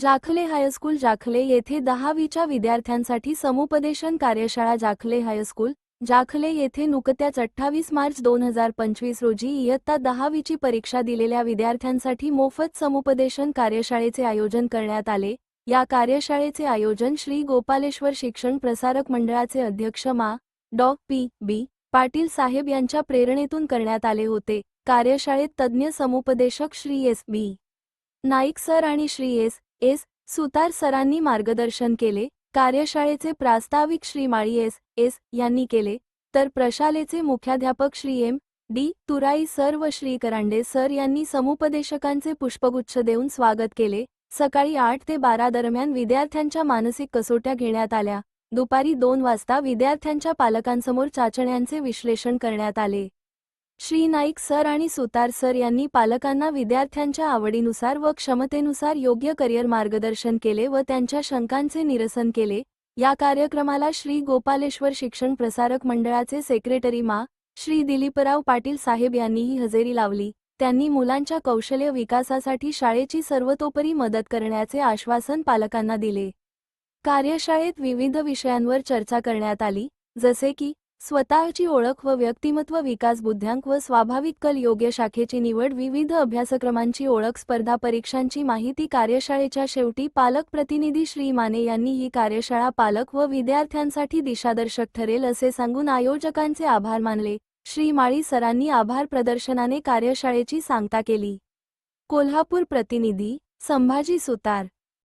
जाखले high school जाखले येथे दहावीच्या विद्यार्थ्यांसाठी समुपदेशन कार्यशाळा जाखले हायस्कूल जाखले येथे नुकत्याच अठ्ठावीस मार्च दोन हजार पंचवीस रोजी इयत्ता दहावीची परीक्षा दिलेल्या विद्यार्थ्यांसाठी मोफत समुपदेशन कार्यशाळेचे आयोजन करण्यात आले. या कार्यशाळेचे आयोजन श्री गोपालेश्वर शिक्षण प्रसारक मंडळाचे अध्यक्ष मा. डॉ. पी. बी. पाटील साहेब यांच्या प्रेरणेतून करण्यात आले होते. कार्यशाळेत तज्ज्ञ समुपदेशक Shri S. B. Naik sir आणि श्री एस. एस. सुतार सरांनी मार्गदर्शन केले कार्यशाळेचे प्रास्ताविक श्री माळी एस. एस. यांनी केले तर प्रशालेचे मुख्याध्यापक Shri M. D. Turai sir व श्री करांडे सर यांनी समुपदेशकांचे पुष्पगुच्छ देऊन स्वागत केले. सकाळी आठ ते बारा दरम्यान विद्यार्थ्यांच्या मानसिक कसोट्या घेण्यात आल्या. दुपारी दोन वाजता विद्यार्थ्यांच्या पालकांसमोर चाचण्यांचे विश्लेषण करण्यात आले. श्री नाईक सर आणि सुतार सर यांनी पालकांना विद्यार्थ्यांच्या आवडीनुसार व क्षमतेनुसार योग्य करिअर मार्गदर्शन केले व त्यांच्या शंकांचे निरसन केले. या कार्यक्रमाला श्री गोपालेश्वर शिक्षण प्रसारक मंडळाचे सेक्रेटरी मा. श्री दिलीपराव पाटील साहेब यांनीही हजेरी लावली. त्यांनी मुलांच्या कौशल्य विकासासाठी शाळेची सर्वतोपरी मदत करण्याचे आश्वासन पालकांना दिले. कार्यशाळेत विविध विषयांवर चर्चा करण्यात आली. जसे की स्वतःची ओळख व व्यक्तिमत्व विकास बुद्ध्यांक व स्वाभाविक कल योग्य शाखेची निवड विविध अभ्यासक्रमांची ओळख स्पर्धा परीक्षांची माहिती कार्यशाळेच्या शेवटी पालक प्रतिनिधी श्री माने यांनी ही कार्यशाळा पालक व विद्यार्थ्यांसाठी दिशादर्शक ठरेल असे सांगून आयोजकांचे आभार मानले. श्री माळी सरांनी आभार प्रदर्शनाने कार्यशाळेची सांगता केली. कोल्हापूर प्रतिनिधी संभाजी सुतार